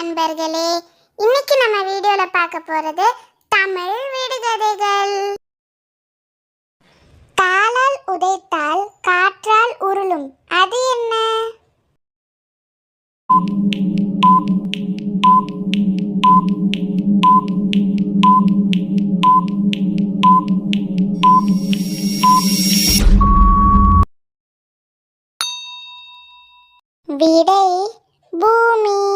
நண்பர்களே இன்னைக்கு நம்ம வீடியோல பார்க்க போறது தமிழ் விடுகதைகள். காலால் உதைத்தால் காற்றால் உருளும். அது என்ன? விடை பூமி.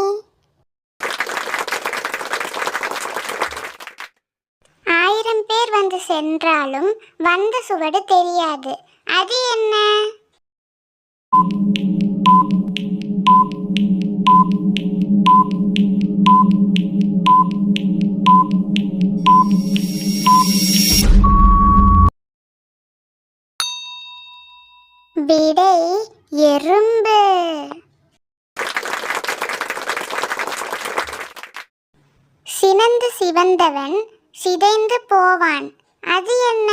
வந்து சென்றாலும் வந்த சுவடு தெரியாது. அது என்ன? விடை எறும்பு. சினந்து சிவந்தவன் சிதைந்து போவான். அது என்ன?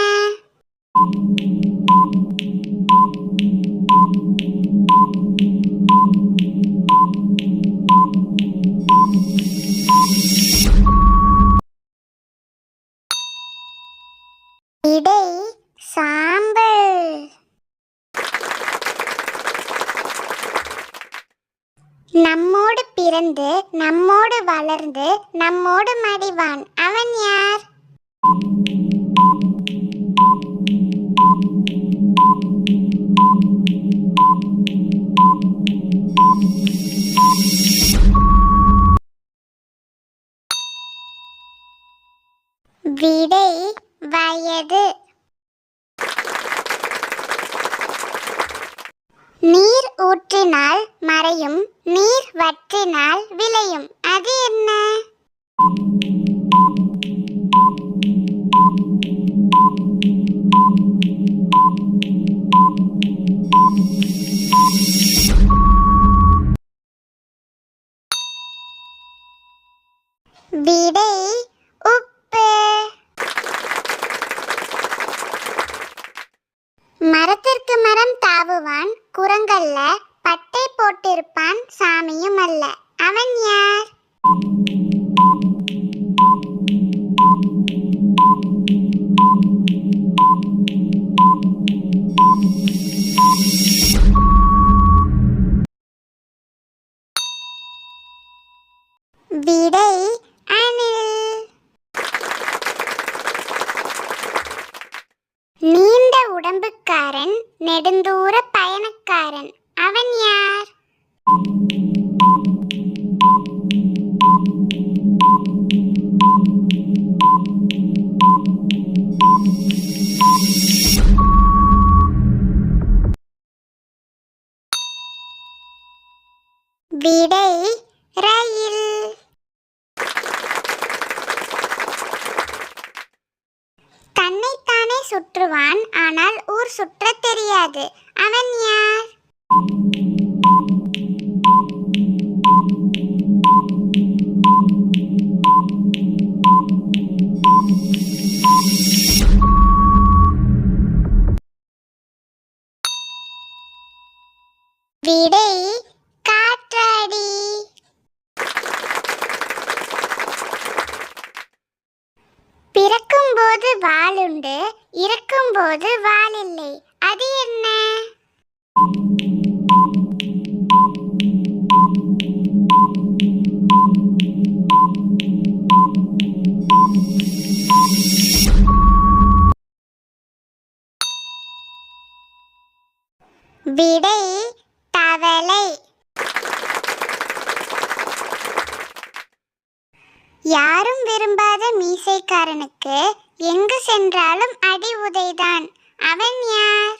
இடை சா நம்மோடு பிறந்து நம்மோடு வளர்ந்து நம்மோடு மடிவான். அவன் யார்? விடை வயது. நீர் ஊற்றினால் மறையும் நீர் வற்றினால் விளையும். அது என்ன? விடை உப்பு. மர விடை அணில். நீண்ட உடம்புக்காரன் நெடுந்தூர பயணக்காரன். அவன் யார்? விடை ரயில். சுற்றுவான் ஆனால் ஊர் சுற்றத் தெரியாது. அவன் யார்? விடை காற்றாடி. பிறக்கும்போது வாளுண்டு இருக்கும்போது வால் இல்லை அது என்ன? விடை தவளை. யாரும் விரும்பாத மீசைக்காரனுக்கு எங்கு சென்றாலும் உதைதான் அவன் யார்?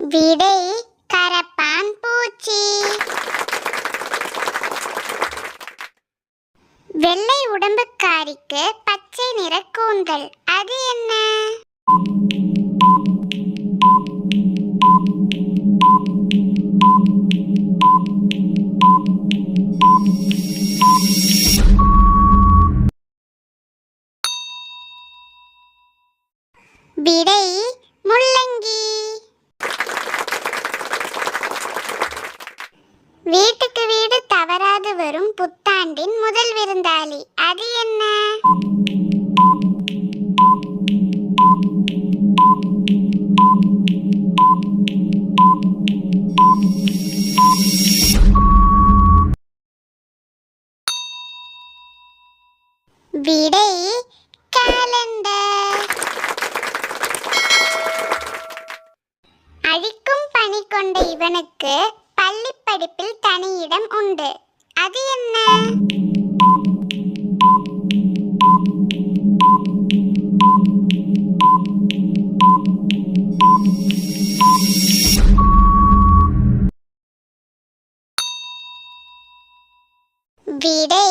விடை கரப்பான் பூச்சி. வெள்ளை உடம்புக்காரிக்கு பச்சை நிற கூந்தல். அது என்ன? வீட்டுக்கு வீடு தவறாது வரும் புத்தாண்டின் முதல் விருந்தாளி. அது என்ன? விடை கேலண்டர் அழிக்கும் பணி கொண்ட இவனுக்கு பள்ளி படிப்பில் தனி இடம் உண்டு. அது என்ன? விடை